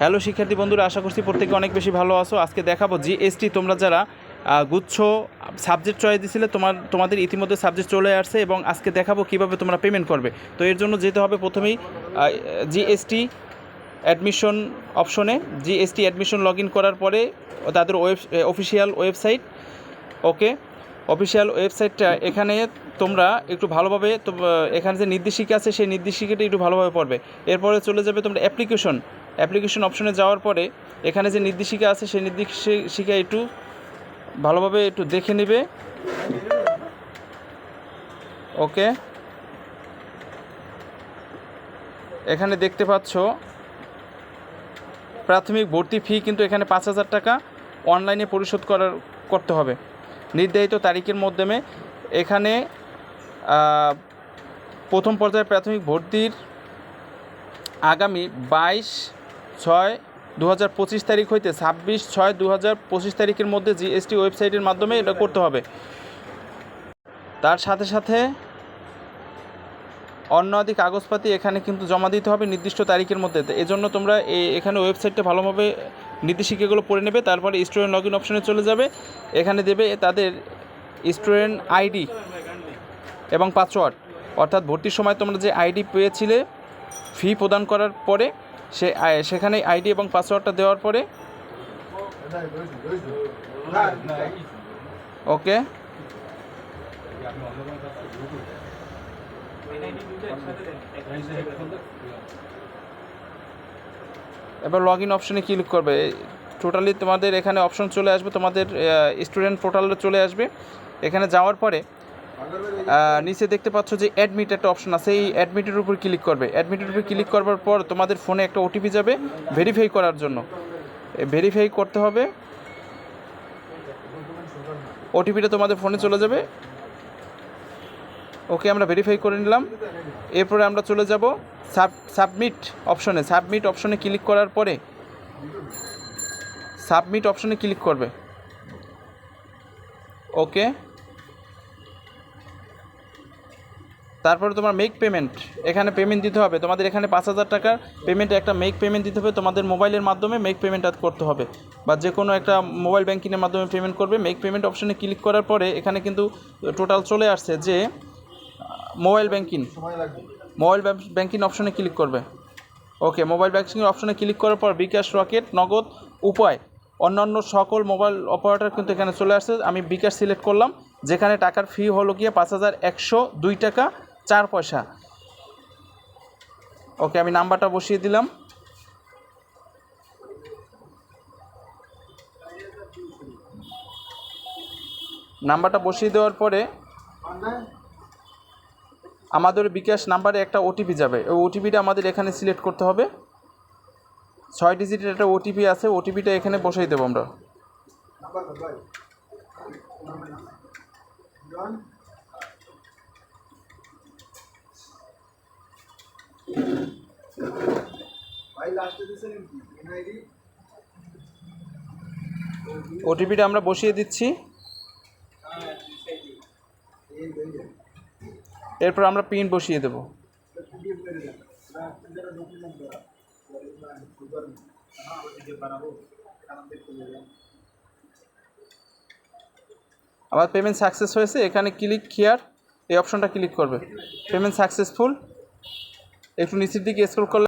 Hello শিক্ষার্থী বন্ধুরা, আশা করছি প্রত্যেকে অনেক বেশি ভালো আছো। আজকে দেখাবো জিএসটি তোমরা যারা গুচ্ছ সাবজেক্ট চয়েস দিছিলে, তোমার, তোমাদের ইতিমধ্যে সাবজেক্ট চলে আসছে এবং আজকে দেখাবো কীভাবে তোমরা পেমেন্ট করবে। তো এর জন্য যেতে হবে প্রথমেই জিএসটি অ্যাডমিশন অপশনে জিএসটি অ্যাডমিশন লগ ইন করার পরে তাদের web official website okay official ওয়েবসাইটটা এখানে তোমরা একটু ভালোভাবে, তো এখানে যে নির্দেশিকা আছে, সেই নির্দেশিকাটা একটু ভালোভাবে পড়বে। এরপরে চলে যাবে তোমরা অ্যাপ্লিকেশন অ্যাপ্লিকেশন অপশনে যাওয়ার পরে এখানে যে নির্দেশিকা আছে, সেই নির্দেশিকা একটু ভালোভাবে একটু দেখে নেবে। ওকে। এখানে দেখতে পাচ্ছ, প্রাথমিক ভর্তি ফি কিন্তু এখানে পাঁচ হাজার টাকা অনলাইনে পরিশোধ করার, করতে হবে। নির্ধারিত তারিখের মাধ্যমে এখানে প্রথম পর্যায়ে প্রাথমিক ভর্তির আগামী বাইশ ছয় দু হাজার পঁচিশ তারিখ হইতে ছাব্বিশ ছয় দু হাজার পঁচিশ তারিখের মধ্যে জিএসটি ওয়েবসাইটের মাধ্যমে এটা করতে হবে। তার সাথে সাথে অন্য আদি কাগজপাতি এখানে কিন্তু জমা দিতে হবে নির্দিষ্ট তারিখের মধ্যে। এজন্য তোমরা এখানে ওয়েবসাইটটা ভালোভাবে নির্দেশিকাগুলো পড়ে নেবে, তারপরে স্টুডেন্ট লগ ইন অপশনে চলে যাবে। এখানে দেবে তাদের স্টুডেন্ট আইডি এবং পাসওয়ার্ড। অর্থাৎ ভর্তির সময় তোমরা যে আইডি পেয়েছিলে, ফি প্রদান করার পরে সে সেখানে আইডি এবং পাসওয়ার্ডটা দেওয়ার পরে? ওকে। এবার লগ ইন অপশনে ক্লিক করবে? টোটালি তোমাদের এখানে অপশন চলে আসবে, তোমাদের স্টুডেন্ট পোর্টালে চলে আসবে। এখানে যাওয়ার পরে নিচে দেখতে পাচ্ছ যে অ্যাডমিট একটা অপশন আছে। এই অ্যাডমিটের উপর ক্লিক করবে। অ্যাডমিটের উপর ক্লিক করবার পর তোমাদের ফোনে একটা ওটিপি যাবে ভেরিফাই করার জন্য। ভেরিফাই করতে হবে। ওটিপিটা তোমাদের ফোনে চলে যাবে। ওকে, আমরা ভেরিফাই করে নিলাম। এরপরে আমরা চলে যাব সাব সাবমিট অপশনে সাবমিট অপশনে ক্লিক করার পরে সাবমিট অপশনে ক্লিক করবে। ওকে তারপরে তোমার মেক পেমেন্ট এখানে পেমেন্ট দিতে হবে। তোমাদের এখানে পাঁচ হাজার টাকার পেমেন্টে একটা মেক পেমেন্ট দিতে হবে। তোমাদের মোবাইলের মাধ্যমে মেক পেমেন্টটা করতে হবে। বা যে কোনো একটা মোবাইল ব্যাঙ্কিংয়ের মাধ্যমে পেমেন্ট করবে। মেক পেমেন্ট অপশনে ক্লিক করার পরে এখানে কিন্তু টোটাল চলে আসছে যে মোবাইল ব্যাঙ্কিং মোবাইল ব্যাঙ্কিং অপশনে ক্লিক করবে। ওকে মোবাইল ব্যাঙ্কিং অপশনে ক্লিক করার পর বিকাশ রকেট নগদ উপায় অন্যান্য সকল মোবাইল অপারেটর কিন্তু এখানে চলে আসছে। আমি বিকাশ সিলেক্ট করলাম। যেখানে টাকার ফি হলো গিয়ে পাঁচ হাজার একশো দুই টাকা। চার পয়সা। ওকে, আমি নাম্বারটা বসিয়ে দিলাম। নাম্বারটা বসিয়ে দেওয়ার পরে আমাদের বিকাশ নাম্বারে একটা ওটিপি যাবে। ওই ওটিপিটা আমাদের এখানে সিলেক্ট করতে হবে। ছয় ডিজিটের একটা ওটিপি আছে ওটিপিটা এখানে বসাই দেবো আমরা। ওটিপিটা আমরা বসিয়ে দিচ্ছি। এরপর আমরা পিন বসিয়ে দেব। আমার পেমেন্ট সাকসেস হয়েছে, এখানে ক্লিক হিয়ার এই অপশনটা ক্লিক করবে। পেমেন্ট সাকসেসফুল একটু নিচের দিকে স্ক্রল করলে